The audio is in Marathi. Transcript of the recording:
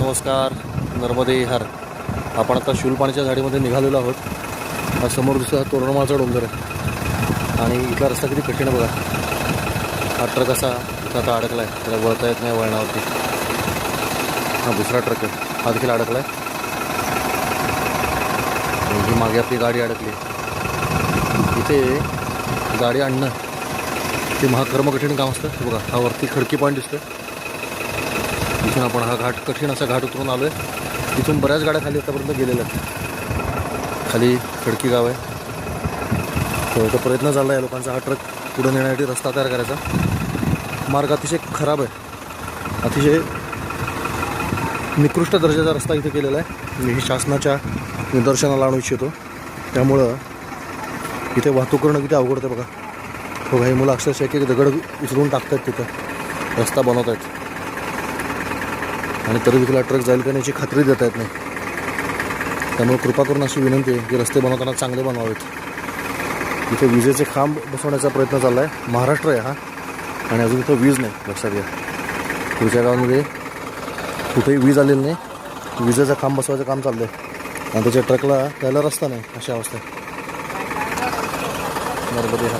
नमस्कार नर्मदे हर. आपण आता शूलपाणीच्या झाडीमध्ये निघालेलो आहोत. हा समोर दुसरा तोरणमाळचा डोंगर आहे. आणि इथला रस्ता किती कठीण आहे बघा. हा ट्रक असा आता अडकला आहे त्याला वळता येत नाही वळणावरती. हा दुसरा ट्रक आहे. हा देखील अडकला आहे आणि ही मागे आपली गाडी अडकली. इथे गाडी आणणं ते महाकर्म कठीण काम असतं. बघा हा वरती खडकी पॉईंट दिसतं इथून आपण हा घाट कठीण असा घाट उतरून आलो आहे तिथून बऱ्याच गाड्या खाली आतापर्यंत गेलेल्या आहेत. खाली खडकी गाव आहे. तर प्रयत्न चालला आहे लोकांचा हा ट्रक पुढे नेण्यासाठी रस्ता तयार करायचा. मार्ग अतिशय खराब आहे. अतिशय निकृष्ट दर्जाचा रस्ता इथे केलेला आहे. मी ही शासनाच्या निदर्शनाला आणू इच्छितो. त्यामुळं इथे वाहतूक करणं किती अवघड आहे बघा. हो काही मुलं अक्षरशः एक एक दगड उचलून टाकतात तिथं. रस्ता बनवत आहेत आणि तरी देखील हा ट्रक जाईल का नाही याची खात्री देता येत नाही. त्यामुळे कृपा करून अशी विनंती आहे की रस्ते बनवताना चांगले बनवावेत. इथे विजेचे खांब बसवण्याचा प्रयत्न चालला आहे महाराष्ट्र आहे हा. आणि अजून इथं वीज नाही लक्षात घ्या. पुढच्या गावामध्ये कुठेही वीज आलेली नाही. विजेचा खांब बसवायचं काम चाललं आहे आणि त्याच्या ट्रकला त्याला रस्ता नाही अशा अवस्था आहे हा.